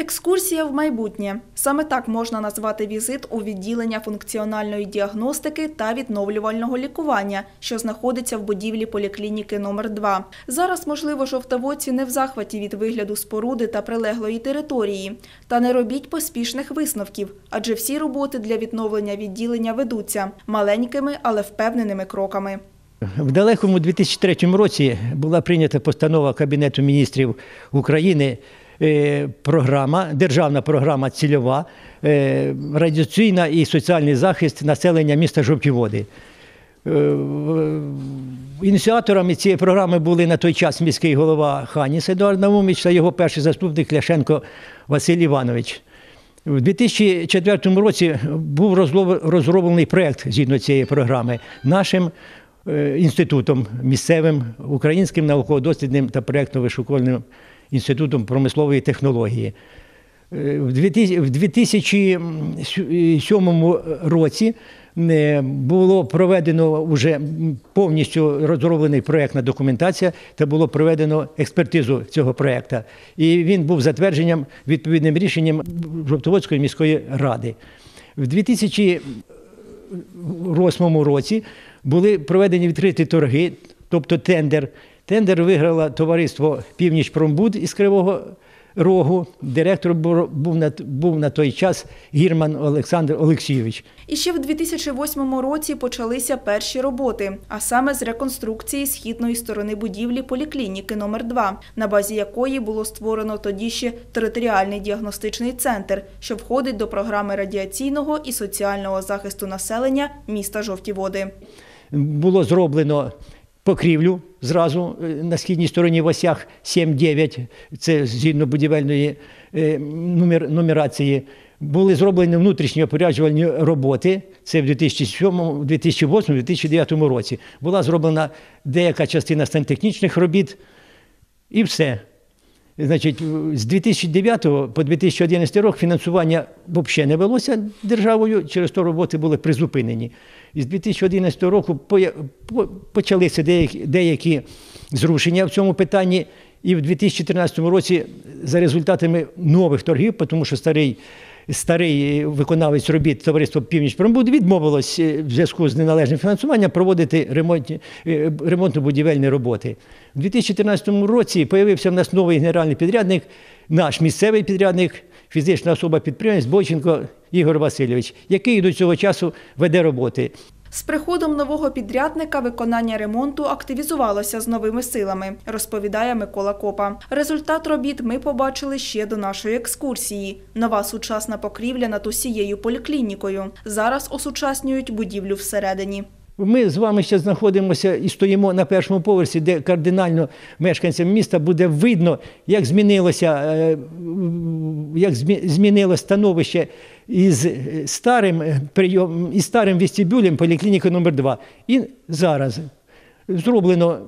Екскурсія в майбутнє. Саме так можна назвати візит у відділення функціональної діагностики та відновлювального лікування, що знаходиться в будівлі поліклініки номер 2 Зараз, можливо, жовтоводці не в захваті від вигляду споруди та прилеглої території. Та не робіть поспішних висновків, адже всі роботи для відновлення відділення ведуться маленькими, але впевненими кроками. В далекому 2003 році була прийнята постанова Кабінету міністрів України. Е, Програма, державна програма цільова, е, радіаційна і соціальний захист населення міста Жовті Води. Е, Ініціаторами цієї програми були на той час міський голова Ханіс Едуард Наумович та його перший заступник Ляшенко Василь Іванович. У 2004 році був розроблений проєкт згідно цієї програми нашим інститутом місцевим українським науково-дослідним та проєктно-вишукувальним інститутом промислової технології. Е, В 2007 році е, було проведено вже повністю розроблена проєктна документація та було проведено експертизу цього проєкту. І він був затвердженням відповідним рішенням Жовтоводської міської ради. В 2008 році були проведені відкриті торги, тобто тендер. Тендер виграло товариство Північ-Промбуд із Кривого Рогу. Директор був на, був на той час Гірман Олександр Олексійович. І ще в 2008 році почалися перші роботи, а саме з реконструкції східної сторони будівлі поліклініки номер 2 на базі якої було створено тоді ще територіальний діагностичний центр, що входить до програми радіаційного і соціального захисту населення міста Жовті Води. Було зроблено покрівлю зразу е, на східній стороні в осях 7-9, це згідно будівельної е, нумер- нумерації. Були зроблені внутрішні опоряджувальні роботи. Це в 2007, 2008, 2009 році. Була зроблена деяка частина сантехнічних робіт і все. Значить, з 2009 по 2011 рік фінансування взагалі не велося державою, через то роботи були призупинені. І з 2011 року почалися деякі, деякі зрушення в цьому питанні. І в 2013 році за результатами нових торгів, тому що старий, старий виконавець робіт товариство Північ Промбуд відмовилось е, в зв'язку з неналежним фінансуванням проводити ремонтні, е, ремонтно-будівельні роботи. У 2013 році з'явився в нас новий генеральний підрядник, наш місцевий підрядник, фізична особа підприємець Бойченко Ігор Васильович, який до цього часу веде роботи. З приходом нового підрядника виконання ремонту активізувалося з новими силами, розповідає Микола Копа. Результат робіт ми побачили ще до нашої екскурсії. Нова сучасна покрівля над усією поліклінікою. Зараз осучаснюють будівлю всередині. Ми з вами ще знаходимося і стоїмо на першому поверсі, де кардинально мешканцям міста буде видно, як змінилося, е, як змі- змінилось становище із старим прийом, із старим вестибюлем поліклініки номер 2 І зараз зроблено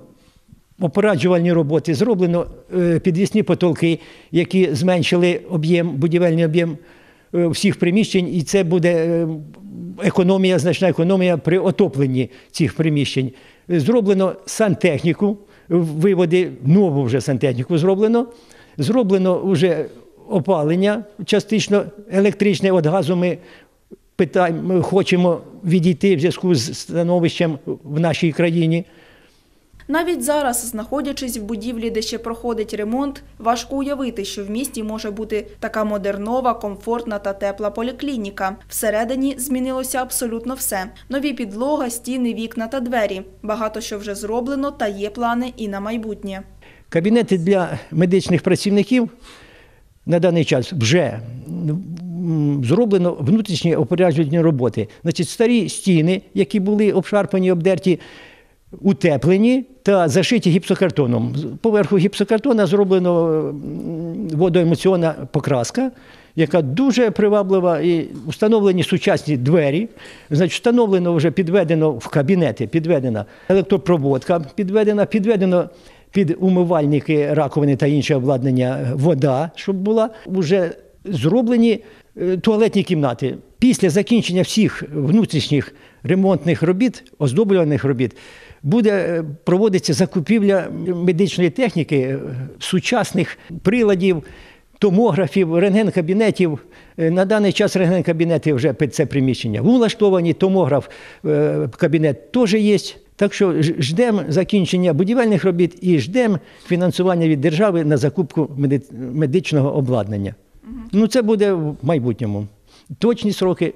опораджувальні роботи, зроблено е, підвісні потолки, які зменшили об'єм, будівельний об'єм е, всіх приміщень, і це буде економія, значна економія при отопленні цих приміщень. Зроблено сантехніку, виводи, нову вже сантехніку зроблено. Зроблено вже опалення частично електричне від газу. Ми питаємо, хочемо відійти в зв'язку з становищем в нашій країні. Навіть зараз, знаходячись в будівлі, де ще проходить ремонт, важко уявити, що в місті може бути така модернова, комфортна та тепла поліклініка. Всередині змінилося абсолютно все: нові підлога, стіни, вікна та двері. Багато що вже зроблено, та є плани і на майбутнє. Кабінети для медичних працівників на даний час вже зроблено внутрішні опоряджувальні роботи. Значить, старі стіни, які були обшарпані, обдерті, утеплені та зашиті гіпсокартоном. Поверху гіпсокартона зроблено м, водоемоційна покраска, яка дуже приваблива, і встановлені сучасні двері. Значить, встановлено вже підведено в кабінети, підведена електропроводка, підведена, підведено під умивальники, раковини та інше обладнання вода, щоб була вже зроблені е, туалетні кімнати. Після закінчення всіх внутрішніх ремонтних робіт, оздоблюваних робіт, буде е, проводитися закупівля медичної техніки, е, сучасних приладів, томографів, рентген-кабінетів. Е, На даний час рентген-кабінети вже під це приміщення влаштовані, томограф кабінет теж є. Так що ждемо закінчення будівельних робіт і ждемо фінансування від держави на закупку медичного обладнання. Ну, це буде в майбутньому. Точні сроки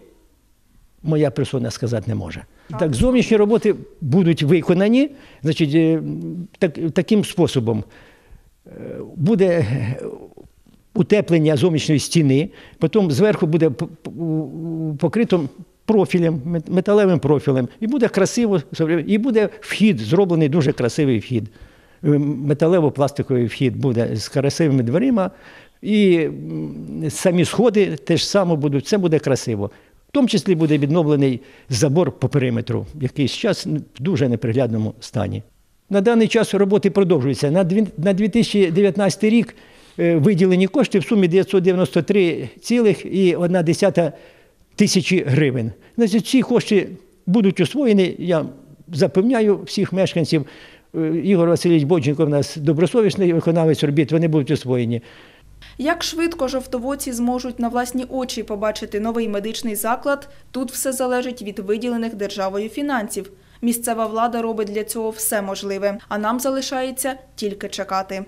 моя персона сказати не може. Так, зовнішні роботи будуть виконані, значить, е, так, таким способом. Е, Буде е, утеплення зовнішньої стіни, потім зверху буде покрито профілем, металевим профілем. І буде красиво, і буде вхід, зроблений дуже красивий вхід. Металево-пластиковий вхід буде з красивими дверима. І самі сходи теж саме будуть, це буде красиво. В тому числі буде відновлений забор по периметру, який зараз в дуже неприглядному стані. На даний час роботи продовжуються. На 2019 рік е, виділені кошти в сумі 993,1 тисячі гривень. Значить, ці кошти будуть освоєні, я запевняю всіх мешканців. Е, Ігор Васильович Бодженко в нас добросовісний виконавець робіт, вони будуть освоєні. Як швидко жовтоводці зможуть на власні очі побачити новий медичний заклад, тут все залежить від виділених державою фінансів. Місцева влада робить для цього все можливе, а нам залишається тільки чекати.